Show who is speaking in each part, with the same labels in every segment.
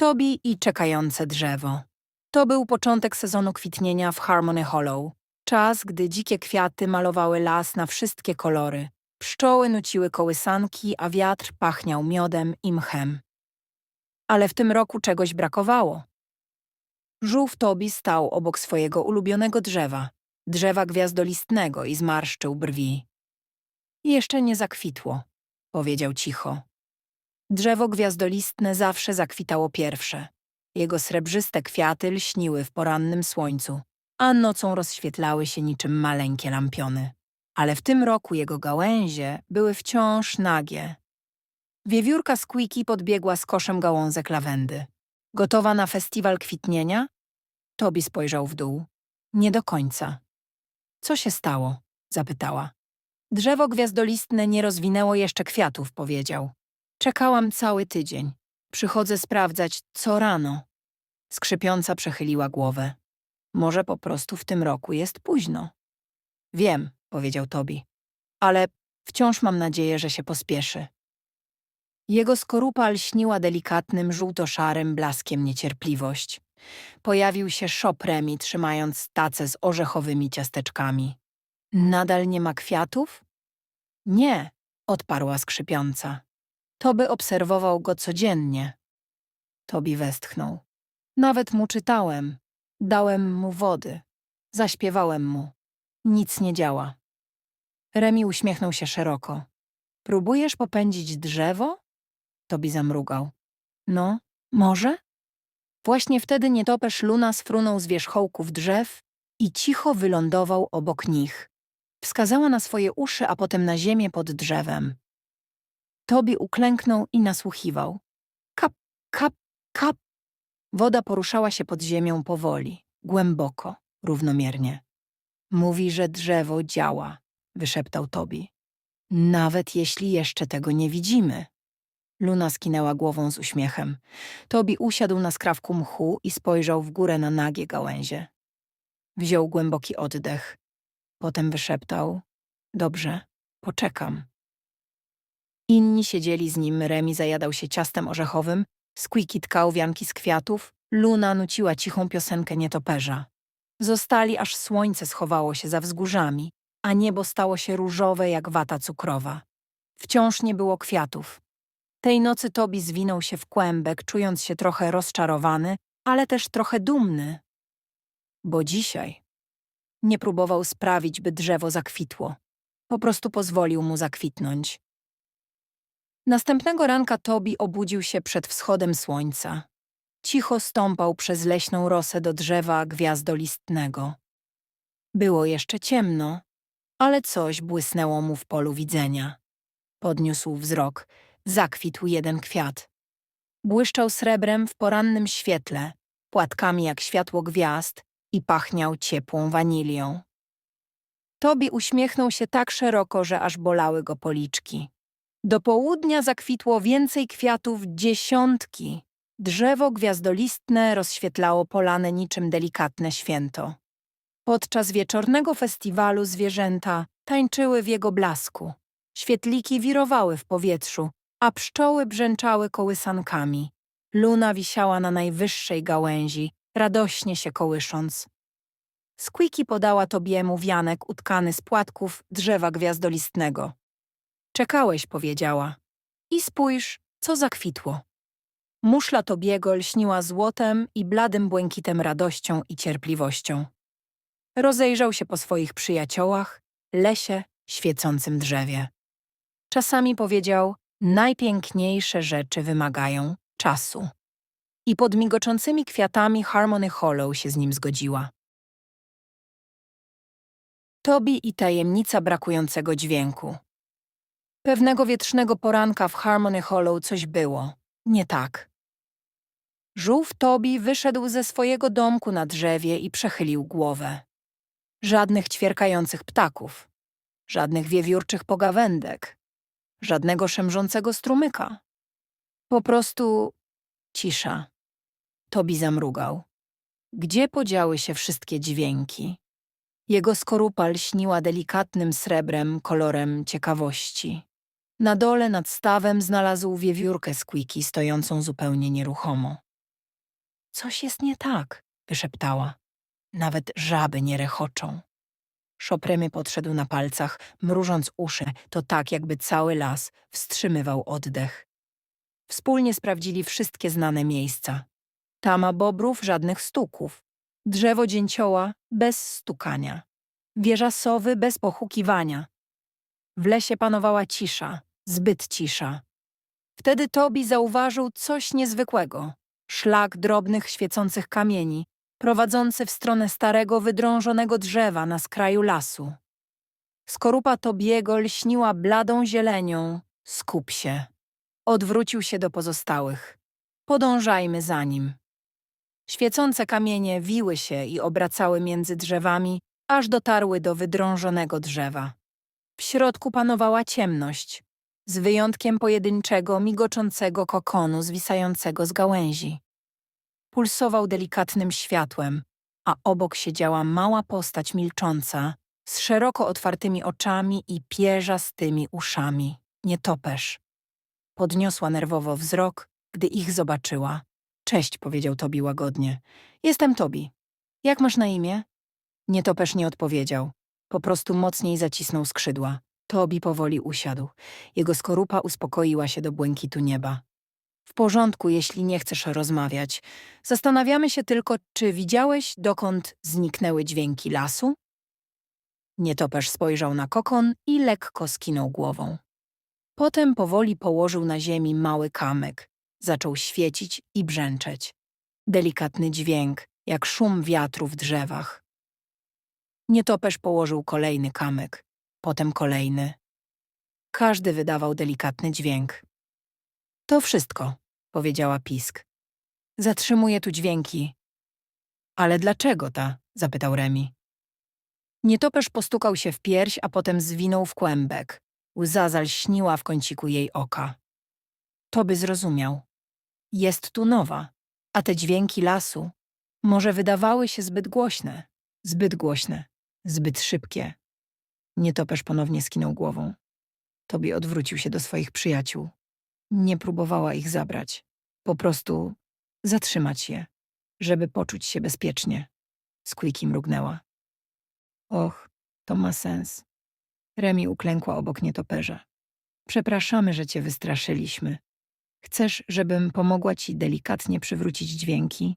Speaker 1: Tobi i czekające drzewo. To był początek sezonu kwitnienia w Harmony Hollow. Czas, gdy dzikie kwiaty malowały las na wszystkie kolory. Pszczoły nuciły kołysanki, a wiatr pachniał miodem i mchem. Ale w tym roku czegoś brakowało. Żółw Tobi stał obok swojego ulubionego drzewa, drzewa gwiazdolistnego i zmarszczył brwi. Jeszcze nie zakwitło, powiedział cicho. Drzewo gwiazdolistne zawsze zakwitało pierwsze. Jego srebrzyste kwiaty lśniły w porannym słońcu, a nocą rozświetlały się niczym maleńkie lampiony. Ale w tym roku jego gałęzie były wciąż nagie. Wiewiórka Squeaky podbiegła z koszem gałązek lawendy. Gotowa na festiwal kwitnienia? Tobi spojrzał w dół. Nie do końca. Co się stało? zapytała. Drzewo gwiazdolistne nie rozwinęło jeszcze kwiatów, powiedział. Czekałam cały tydzień. Przychodzę sprawdzać co rano. Skrzypiąca przechyliła głowę. Może po prostu w tym roku jest późno. Wiem, powiedział Tobi, ale wciąż mam nadzieję, że się pospieszy. Jego skorupa lśniła delikatnym, żółto-szarym blaskiem niecierpliwość. Pojawił się Szopremi, trzymając tacę z orzechowymi ciasteczkami. Nadal nie ma kwiatów? Nie, odparła skrzypiąca. Toby obserwował go codziennie. Tobi westchnął. Nawet mu czytałem. Dałem mu wody. Zaśpiewałem mu. Nic nie działa. Remi uśmiechnął się szeroko. Próbujesz popędzić drzewo? Tobi zamrugał. No, może? Właśnie wtedy nietoperz Luna sfrunął z wierzchołków drzew i cicho wylądował obok nich. Wskazała na swoje uszy, a potem na ziemię pod drzewem. Tobi uklęknął i nasłuchiwał. Kap, kap, kap. Woda poruszała się pod ziemią powoli, głęboko, równomiernie. Mówi, że drzewo działa, wyszeptał Tobi. Nawet jeśli jeszcze tego nie widzimy. Luna skinęła głową z uśmiechem. Tobi usiadł na skrawku mchu i spojrzał w górę na nagie gałęzie. Wziął głęboki oddech. Potem wyszeptał. Dobrze, poczekam. Inni siedzieli z nim, Remi zajadał się ciastem orzechowym, Squeaky tkał wianki z kwiatów, Luna nuciła cichą piosenkę nietoperza. Zostali, aż słońce schowało się za wzgórzami, a niebo stało się różowe jak wata cukrowa. Wciąż nie było kwiatów. Tej nocy Tobi zwinął się w kłębek, czując się trochę rozczarowany, ale też trochę dumny. Bo dzisiaj nie próbował sprawić, by drzewo zakwitło. Po prostu pozwolił mu zakwitnąć. Następnego ranka Tobi obudził się przed wschodem słońca. Cicho stąpał przez leśną rosę do drzewa gwiazdolistnego. Było jeszcze ciemno, ale coś błysnęło mu w polu widzenia. Podniósł wzrok, zakwitł jeden kwiat. Błyszczał srebrem w porannym świetle, płatkami jak światło gwiazd i pachniał ciepłą wanilią. Tobi uśmiechnął się tak szeroko, że aż bolały go policzki. Do południa zakwitło więcej kwiatów dziesiątki. Drzewo gwiazdolistne rozświetlało polanę niczym delikatne święto. Podczas wieczornego festiwalu zwierzęta tańczyły w jego blasku. Świetliki wirowały w powietrzu, a pszczoły brzęczały kołysankami. Luna wisiała na najwyższej gałęzi, radośnie się kołysząc. Squeaky podała Tobiemu wianek utkany z płatków drzewa gwiazdolistnego. Czekałeś, powiedziała. I spójrz, co zakwitło. Muszla Tobiego lśniła złotem i bladym błękitem radością i cierpliwością. Rozejrzał się po swoich przyjaciołach, lesie, świecącym drzewie. Czasami powiedział, najpiękniejsze rzeczy wymagają czasu. I pod migoczącymi kwiatami Harmony Hollow się z nim zgodziła. Tobi i tajemnica brakującego dźwięku. Pewnego wietrznego poranka w Harmony Hollow coś było. Nie tak. Żółw Tobi wyszedł ze swojego domku na drzewie i przechylił głowę. Żadnych ćwierkających ptaków, żadnych wiewiórczych pogawędek, żadnego szemrzącego strumyka. Po prostu cisza. Tobi zamrugał. Gdzie podziały się wszystkie dźwięki? Jego skorupa lśniła delikatnym srebrem, kolorem ciekawości. Na dole nad stawem znalazł wiewiórkę Squeaky stojącą zupełnie nieruchomo. Coś jest nie tak, wyszeptała. Nawet żaby nie rechoczą. Szopremy podszedł na palcach, mrużąc uszy, to tak jakby cały las wstrzymywał oddech. Wspólnie sprawdzili wszystkie znane miejsca. Tama bobrów żadnych stuków. Drzewo dzięcioła bez stukania. Wieża sowy bez pochukiwania. W lesie panowała cisza, zbyt cisza. Wtedy Tobi zauważył coś niezwykłego. Szlak drobnych, świecących kamieni, prowadzący w stronę starego, wydrążonego drzewa na skraju lasu. Skorupa Tobiego lśniła bladą zielenią. Skup się. Odwrócił się do pozostałych. Podążajmy za nim. Świecące kamienie wiły się i obracały między drzewami, aż dotarły do wydrążonego drzewa. W środku panowała ciemność, z wyjątkiem pojedynczego, migoczącego kokonu zwisającego z gałęzi. Pulsował delikatnym światłem, a obok siedziała mała postać milcząca, z szeroko otwartymi oczami i pierzastymi uszami. Nietoperz. Podniosła nerwowo wzrok, gdy ich zobaczyła. Cześć, powiedział Tobi łagodnie. Jestem Tobi. Jak masz na imię? Nietoperz nie odpowiedział. Po prostu mocniej zacisnął skrzydła. Tobi powoli usiadł. Jego skorupa uspokoiła się do błękitu nieba. W porządku, jeśli nie chcesz rozmawiać. Zastanawiamy się tylko, czy widziałeś, dokąd zniknęły dźwięki lasu? Nietoperz spojrzał na kokon i lekko skinął głową. Potem powoli położył na ziemi mały kamyk. Zaczął świecić i brzęczeć. Delikatny dźwięk, jak szum wiatru w drzewach. Nietoperz położył kolejny kamyk, potem kolejny. Każdy wydawał delikatny dźwięk. To wszystko, powiedziała Pisk. Zatrzymuję tu dźwięki. Ale dlaczego ta? zapytał Remi. Nietoperz postukał się w pierś, a potem zwinął w kłębek. Łza zalśniła w kąciku jej oka. To by zrozumiał. Jest tu nowa, a te dźwięki lasu może wydawały się zbyt głośne, zbyt głośne, zbyt szybkie. Nietoperz ponownie skinął głową. Tobie odwrócił się do swoich przyjaciół. Nie próbowała ich zabrać. Po prostu zatrzymać je, żeby poczuć się bezpiecznie. Squeaky mrugnęła. Och, to ma sens. Remi uklękła obok nietoperza. Przepraszamy, że cię wystraszyliśmy. Chcesz, żebym pomogła ci delikatnie przywrócić dźwięki?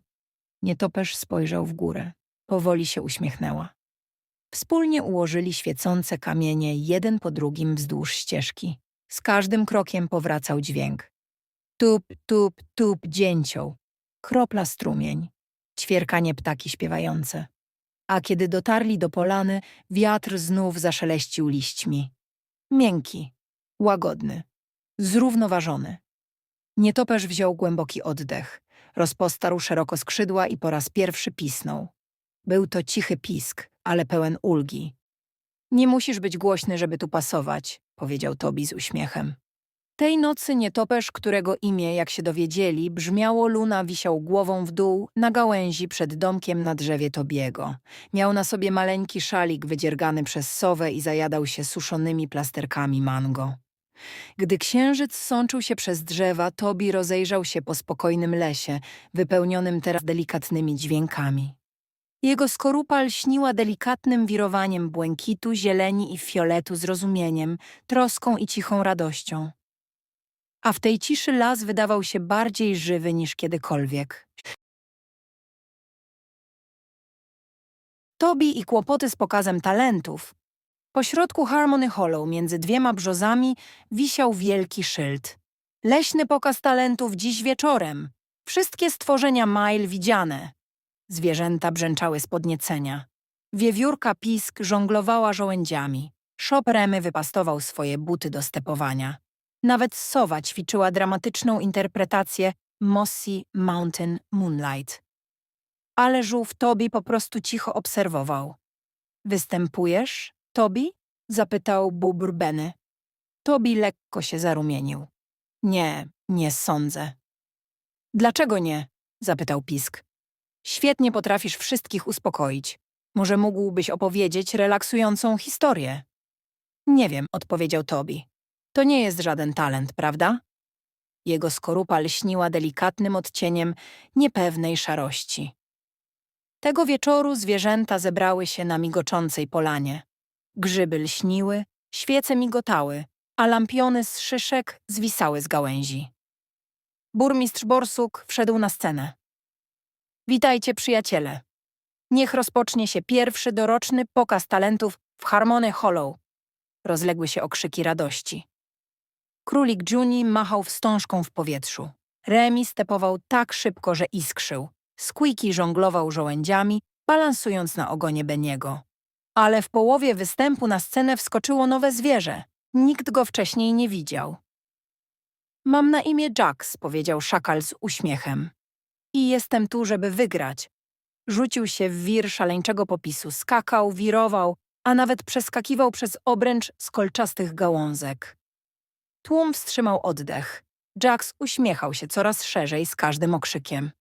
Speaker 1: Nietoperz spojrzał w górę. Powoli się uśmiechnęła. Wspólnie ułożyli świecące kamienie jeden po drugim wzdłuż ścieżki. Z każdym krokiem powracał dźwięk. Tup, tup, tup dzięcioł. Kropla strumień. Ćwierkanie ptaki śpiewające. A kiedy dotarli do polany, wiatr znów zaszeleścił liśćmi. Miękki, łagodny, zrównoważony. Nietoperz wziął głęboki oddech, rozpostarł szeroko skrzydła i po raz pierwszy pisnął. Był to cichy pisk, ale pełen ulgi. Nie musisz być głośny, żeby tu pasować, powiedział Tobi z uśmiechem. Tej nocy nietoperz, którego imię, jak się dowiedzieli, brzmiało Luna wisiał głową w dół na gałęzi przed domkiem na drzewie Tobiego. Miał na sobie maleńki szalik wydziergany przez sowę i zajadał się suszonymi plasterkami mango. Gdy księżyc sączył się przez drzewa, Tobi rozejrzał się po spokojnym lesie, wypełnionym teraz delikatnymi dźwiękami. Jego skorupa lśniła delikatnym wirowaniem błękitu, zieleni i fioletu zrozumieniem, troską i cichą radością. A w tej ciszy las wydawał się bardziej żywy niż kiedykolwiek. Tobi i kłopoty z pokazem talentów. Pośrodku Harmony Hollow, między dwiema brzozami, wisiał wielki szyld. Leśny pokaz talentów dziś wieczorem. Wszystkie stworzenia Mile widziane. Zwierzęta brzęczały z podniecenia. Wiewiórka pisk żonglowała żołędziami. Szop Remy wypastował swoje buty do stepowania. Nawet sowa ćwiczyła dramatyczną interpretację Mossy Mountain Moonlight. Ale żółw Tobi po prostu cicho obserwował. Występujesz, Tobi? zapytał bubr Benny. Tobi lekko się zarumienił. Nie, nie sądzę. Dlaczego nie? zapytał Pisk. Świetnie potrafisz wszystkich uspokoić. Może mógłbyś opowiedzieć relaksującą historię? Nie wiem, odpowiedział Tobi. To nie jest żaden talent, prawda? Jego skorupa lśniła delikatnym odcieniem niepewnej szarości. Tego wieczoru zwierzęta zebrały się na migoczącej polanie. Grzyby lśniły, świece migotały, a lampiony z szyszek zwisały z gałęzi. Burmistrz Borsuk wszedł na scenę. Witajcie, przyjaciele. Niech rozpocznie się pierwszy doroczny pokaz talentów w Harmony Hollow. Rozległy się okrzyki radości. Królik Juni machał wstążką w powietrzu. Remi stepował tak szybko, że iskrzył. Squeaky żonglował żołędziami, balansując na ogonie Beniego. Ale w połowie występu na scenę wskoczyło nowe zwierzę. Nikt go wcześniej nie widział. Mam na imię Jax, powiedział szakal z uśmiechem. I jestem tu, żeby wygrać. Rzucił się w wir szaleńczego popisu, skakał, wirował, a nawet przeskakiwał przez obręcz z kolczastych gałązek. Tłum wstrzymał oddech. Jax uśmiechał się coraz szerzej z każdym okrzykiem.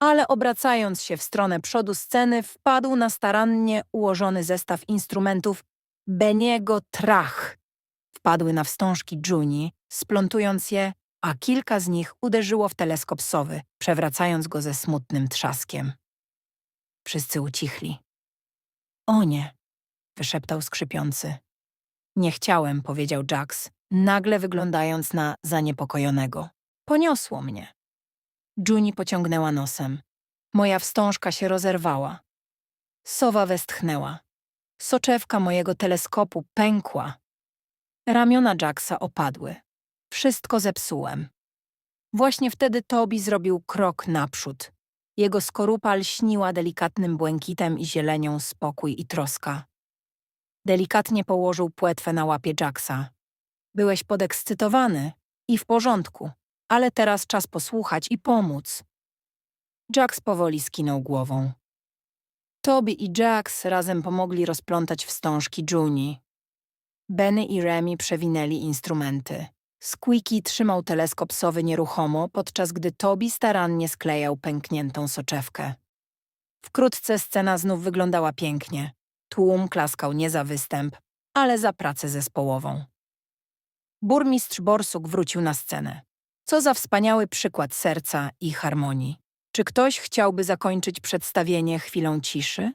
Speaker 1: Ale obracając się w stronę przodu sceny, wpadł na starannie ułożony zestaw instrumentów Beniego Trach. Wpadły na wstążki Juni, splątując je, a kilka z nich uderzyło w teleskop sowy, przewracając go ze smutnym trzaskiem. Wszyscy ucichli. O nie, wyszeptał skrzypiący. Nie chciałem, powiedział Jax, nagle wyglądając na zaniepokojonego. Poniosło mnie. Juni pociągnęła nosem. Moja wstążka się rozerwała. Sowa westchnęła. Soczewka mojego teleskopu pękła. Ramiona Jacksa opadły. Wszystko zepsułem. Właśnie wtedy Tobi zrobił krok naprzód. Jego skorupa lśniła delikatnym błękitem i zielenią spokój i troska. Delikatnie położył płetwę na łapie Jacksa. Byłeś podekscytowany i w porządku, ale teraz czas posłuchać i pomóc. Jax powoli skinął głową. Toby i Jax razem pomogli rozplątać wstążki Juni. Benny i Remy przewinęli instrumenty. Squeaky trzymał teleskop sowy nieruchomo, podczas gdy Toby starannie sklejał pękniętą soczewkę. Wkrótce scena znów wyglądała pięknie. Tłum klaskał nie za występ, ale za pracę zespołową. Burmistrz Borsuk wrócił na scenę. Co za wspaniały przykład serca i harmonii. Czy ktoś chciałby zakończyć przedstawienie chwilą ciszy?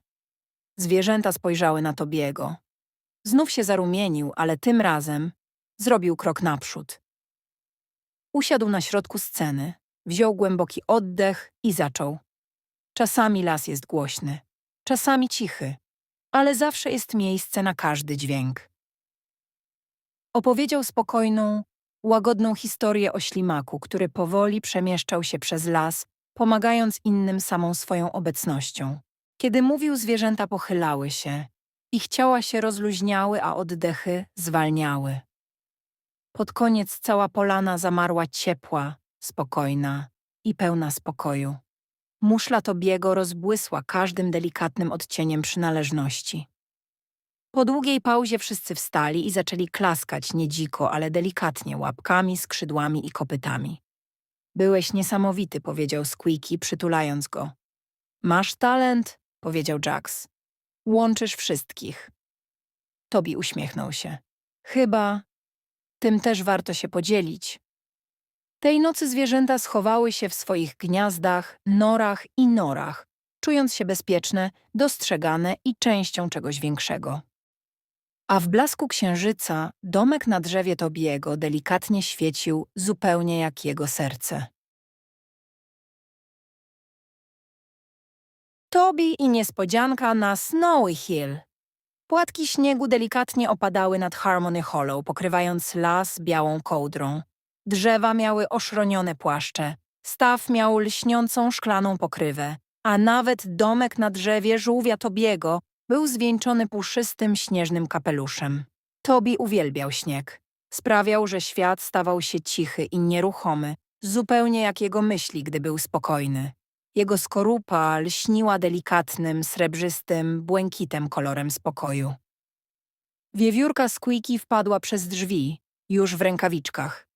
Speaker 1: Zwierzęta spojrzały na Tobiego. Znów się zarumienił, ale tym razem zrobił krok naprzód. Usiadł na środku sceny, wziął głęboki oddech i zaczął. Czasami las jest głośny, czasami cichy, ale zawsze jest miejsce na każdy dźwięk. Opowiedział spokojną, łagodną historię o ślimaku, który powoli przemieszczał się przez las, pomagając innym samą swoją obecnością. Kiedy mówił, zwierzęta pochylały się. Ich ciała się rozluźniały, a oddechy zwalniały. Pod koniec cała polana zamarła ciepła, spokojna i pełna spokoju. Muszla Tobiego rozbłysła każdym delikatnym odcieniem przynależności. Po długiej pauzie wszyscy wstali i zaczęli klaskać nie dziko, ale delikatnie łapkami, skrzydłami i kopytami. Byłeś niesamowity, powiedział Squeaky, przytulając go. Masz talent, powiedział Jax. Łączysz wszystkich. Tobi uśmiechnął się. Chyba tym też warto się podzielić. Tej nocy zwierzęta schowały się w swoich gniazdach, norach i norach, czując się bezpieczne, dostrzegane i częścią czegoś większego. A w blasku księżyca domek na drzewie Tobiego delikatnie świecił zupełnie jak jego serce. Tobi i niespodzianka na Snowy Hill. Płatki śniegu delikatnie opadały nad Harmony Hollow, pokrywając las białą kołdrą. Drzewa miały oszronione płaszcze, staw miał lśniącą szklaną pokrywę, a nawet domek na drzewie żółwia Tobiego był zwieńczony puszystym śnieżnym kapeluszem. Tobi uwielbiał śnieg. Sprawiał, że świat stawał się cichy i nieruchomy, zupełnie jak jego myśli, gdy był spokojny. Jego skorupa lśniła delikatnym, srebrzystym, błękitem kolorem spokoju. Wiewiórka Squeaky wpadła przez drzwi, już w rękawiczkach.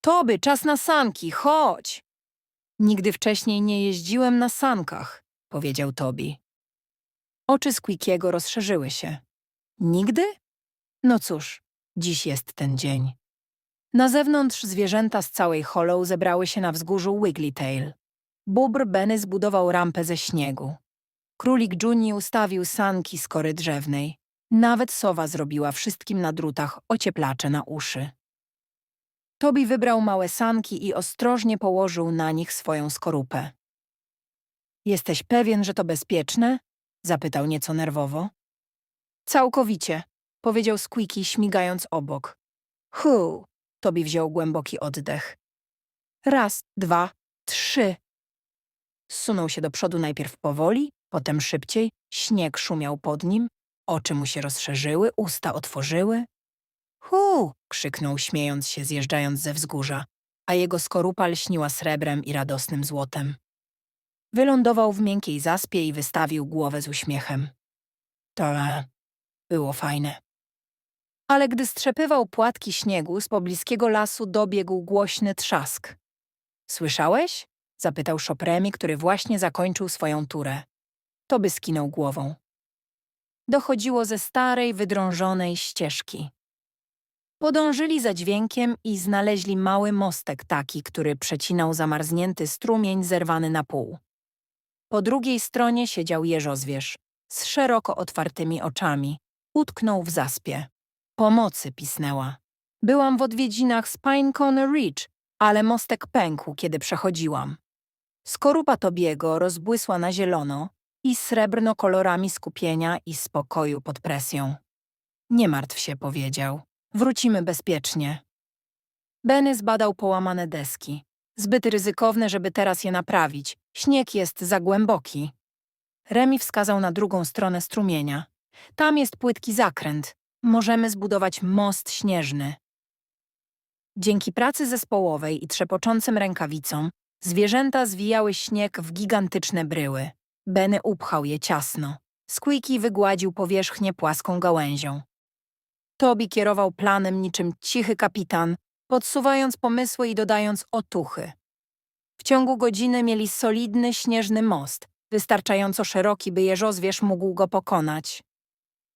Speaker 1: Toby, czas na sanki, chodź! Nigdy wcześniej nie jeździłem na sankach, powiedział Toby. Oczy Squeakiego rozszerzyły się. Nigdy? No cóż, dziś jest ten dzień. Na zewnątrz zwierzęta z całej Hollow zebrały się na wzgórzu Wigglytail. Bóbr Benny zbudował rampę ze śniegu. Królik Juni ustawił sanki z kory drzewnej. Nawet sowa zrobiła wszystkim na drutach ocieplacze na uszy. Tobi wybrał małe sanki i ostrożnie położył na nich swoją skorupę. Jesteś pewien, że to bezpieczne? zapytał nieco nerwowo. Całkowicie, powiedział Squeaky, śmigając obok. Hu, Tobi wziął głęboki oddech. Raz, dwa, trzy. Zsunął się do przodu najpierw powoli, potem szybciej, śnieg szumiał pod nim, oczy mu się rozszerzyły, usta otworzyły. Hu! krzyknął, śmiejąc się, zjeżdżając ze wzgórza, a jego skorupa lśniła srebrem i radosnym złotem. Wylądował w miękkiej zaspie i wystawił głowę z uśmiechem. To było fajne. Ale gdy strzepywał płatki śniegu, z pobliskiego lasu dobiegł głośny trzask. Słyszałeś? Zapytał Szopremi, który właśnie zakończył swoją turę. To by skinął głową. Dochodziło ze starej, wydrążonej ścieżki. Podążyli za dźwiękiem i znaleźli mały mostek taki, który przecinał zamarznięty strumień zerwany na pół. Po drugiej stronie siedział jeżozwierz, z szeroko otwartymi oczami. Utknął w zaspie. Pomocy pisnęła. Byłam w odwiedzinach z Pinecone Ridge, ale mostek pękł, kiedy przechodziłam. Skorupa Tobiego rozbłysła na zielono i srebrno kolorami skupienia i spokoju pod presją. Nie martw się, powiedział. Wrócimy bezpiecznie. Benny zbadał połamane deski. Zbyt ryzykowne, żeby teraz je naprawić. Śnieg jest za głęboki. Remi wskazał na drugą stronę strumienia. Tam jest płytki zakręt. Możemy zbudować most śnieżny. Dzięki pracy zespołowej i trzepoczącym rękawicom, zwierzęta zwijały śnieg w gigantyczne bryły. Benny upchał je ciasno. Squeaky wygładził powierzchnię płaską gałęzią. Tobi kierował planem niczym cichy kapitan, podsuwając pomysły i dodając otuchy. W ciągu godziny mieli solidny, śnieżny most, wystarczająco szeroki, by jeżozwierz mógł go pokonać.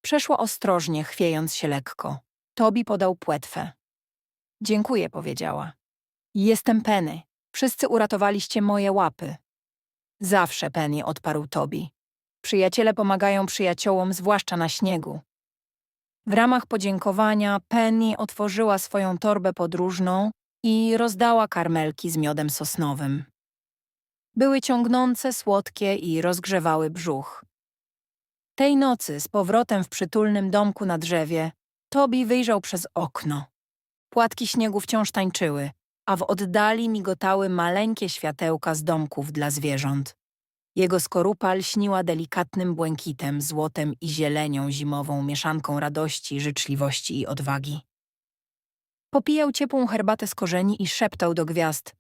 Speaker 1: Przeszło ostrożnie, chwiejąc się lekko. Tobi podał płetwę. Dziękuję, powiedziała. Jestem Penny. Wszyscy uratowaliście moje łapy. Zawsze, Penny, odparł Tobi. Przyjaciele pomagają przyjaciołom, zwłaszcza na śniegu. W ramach podziękowania Penny otworzyła swoją torbę podróżną i rozdała karmelki z miodem sosnowym. Były ciągnące, słodkie i rozgrzewały brzuch. Tej nocy, z powrotem w przytulnym domku na drzewie, Tobi wyjrzał przez okno. Płatki śniegu wciąż tańczyły, a w oddali migotały maleńkie światełka z domków dla zwierząt. Jego skorupa lśniła delikatnym błękitem, złotem i zielenią zimową mieszanką radości, życzliwości i odwagi. Popijał ciepłą herbatę z korzeni i szeptał do gwiazd.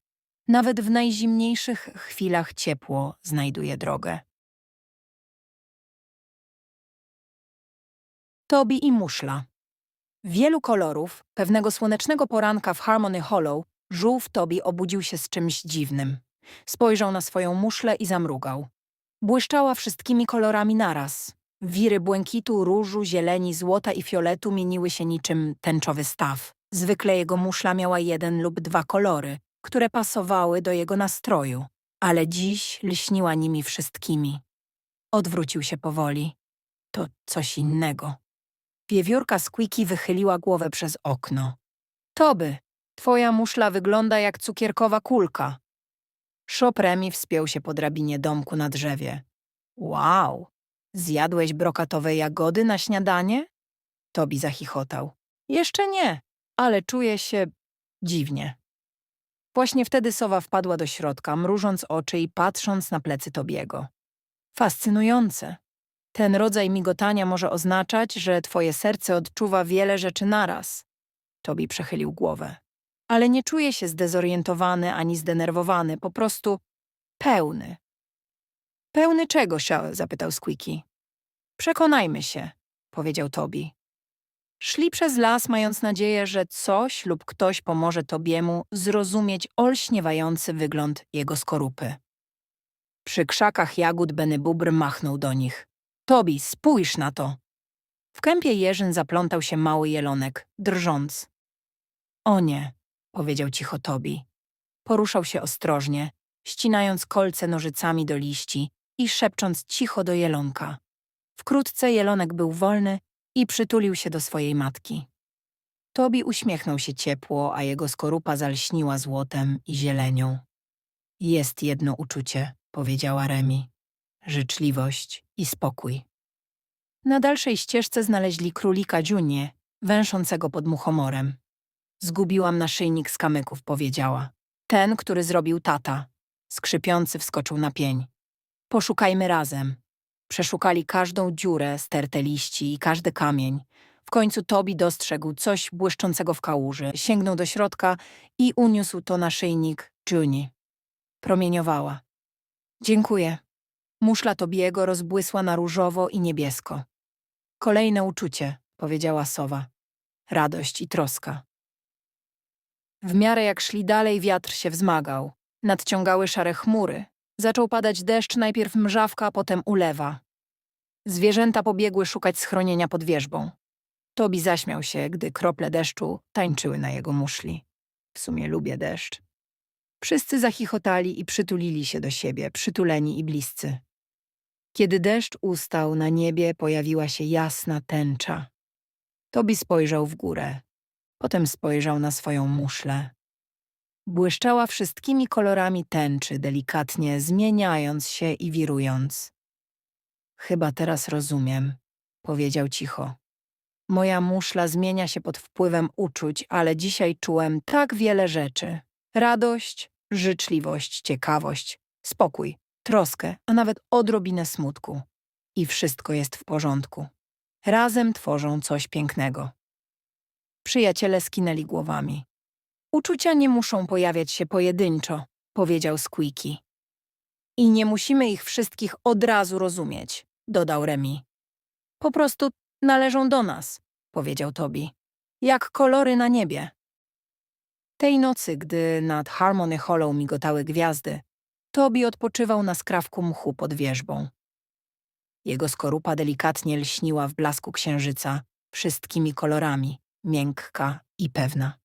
Speaker 1: Nawet w najzimniejszych chwilach ciepło znajduje drogę. Tobi i muszla. Wielu kolorów, pewnego słonecznego poranka w Harmony Hollow, żółw Tobi obudził się z czymś dziwnym. Spojrzał na swoją muszlę i zamrugał. Błyszczała wszystkimi kolorami naraz. Wiry błękitu, różu, zieleni, złota i fioletu mieniły się niczym tęczowy staw. Zwykle jego muszla miała jeden lub dwa kolory, które pasowały do jego nastroju, ale dziś lśniła nimi wszystkimi. Odwrócił się powoli. To coś innego. Wiewiórka Squeaky wychyliła głowę przez okno. Toby, twoja muszla wygląda jak cukierkowa kulka. Szopremi wspiął się po drabinie domku na drzewie. Wow, zjadłeś brokatowe jagody na śniadanie? Tobi zachichotał. Jeszcze nie, ale czuję się dziwnie. Właśnie wtedy sowa wpadła do środka, mrużąc oczy i patrząc na plecy Tobiego. Fascynujące. Ten rodzaj migotania może oznaczać, że twoje serce odczuwa wiele rzeczy naraz. Tobi przechylił głowę. Ale nie czuje się zdezorientowany ani zdenerwowany, po prostu pełny. Pełny czego, zapytał Squeaky. Przekonajmy się, powiedział Tobi. Szli przez las, mając nadzieję, że coś lub ktoś pomoże Tobiemu zrozumieć olśniewający wygląd jego skorupy. Przy krzakach jagód Benny Bubr machnął do nich. Tobi, spójrz na to! W kępie jeżyn zaplątał się mały jelonek, drżąc. O nie, powiedział cicho Tobi. Poruszał się ostrożnie, ścinając kolce nożycami do liści i szepcząc cicho do jelonka. Wkrótce jelonek był wolny i przytulił się do swojej matki. Tobi uśmiechnął się ciepło, a jego skorupa zalśniła złotem i zielenią. Jest jedno uczucie, powiedziała Remi. Życzliwość i spokój. Na dalszej ścieżce znaleźli królika Dziunie, węszącego pod muchomorem. Zgubiłam naszyjnik z kamyków, powiedziała. Ten, który zrobił tata. Skrzypiący wskoczył na pień. Poszukajmy razem. Przeszukali każdą dziurę, stertę liści i każdy kamień. W końcu Tobi dostrzegł coś błyszczącego w kałuży, sięgnął do środka i uniósł to naszyjnik Juni. Promieniowała. Dziękuję. Muszla Tobiego rozbłysła na różowo i niebiesko. Kolejne uczucie, powiedziała sowa. Radość i troska. W miarę jak szli dalej, wiatr się wzmagał. Nadciągały szare chmury. Zaczął padać deszcz, najpierw mrzawka, potem ulewa. Zwierzęta pobiegły szukać schronienia pod wierzbą. Tobi zaśmiał się, gdy krople deszczu tańczyły na jego muszli. W sumie lubię deszcz. Wszyscy zachichotali i przytulili się do siebie, przytuleni i bliscy. Kiedy deszcz ustał, na niebie pojawiła się jasna tęcza. Tobi spojrzał w górę. Potem spojrzał na swoją muszlę. Błyszczała wszystkimi kolorami tęczy, delikatnie zmieniając się i wirując. Chyba teraz rozumiem, powiedział cicho. Moja muszla zmienia się pod wpływem uczuć, ale dzisiaj czułem tak wiele rzeczy. Radość, życzliwość, ciekawość, spokój, troskę, a nawet odrobinę smutku. I wszystko jest w porządku. Razem tworzą coś pięknego. Przyjaciele skinęli głowami. Uczucia nie muszą pojawiać się pojedynczo, powiedział Squeaky. I nie musimy ich wszystkich od razu rozumieć, dodał Remi. Po prostu należą do nas, powiedział Tobi. Jak kolory na niebie. Tej nocy, gdy nad Harmony Hollow migotały gwiazdy, Tobi odpoczywał na skrawku mchu pod wierzbą. Jego skorupa delikatnie lśniła w blasku księżyca wszystkimi kolorami, miękka i pewna.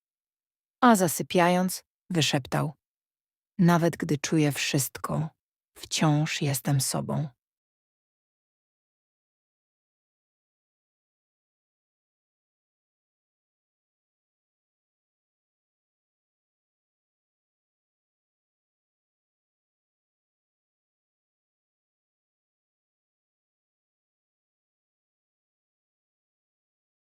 Speaker 1: A zasypiając, wyszeptał: Nawet gdy czuję wszystko, wciąż jestem sobą.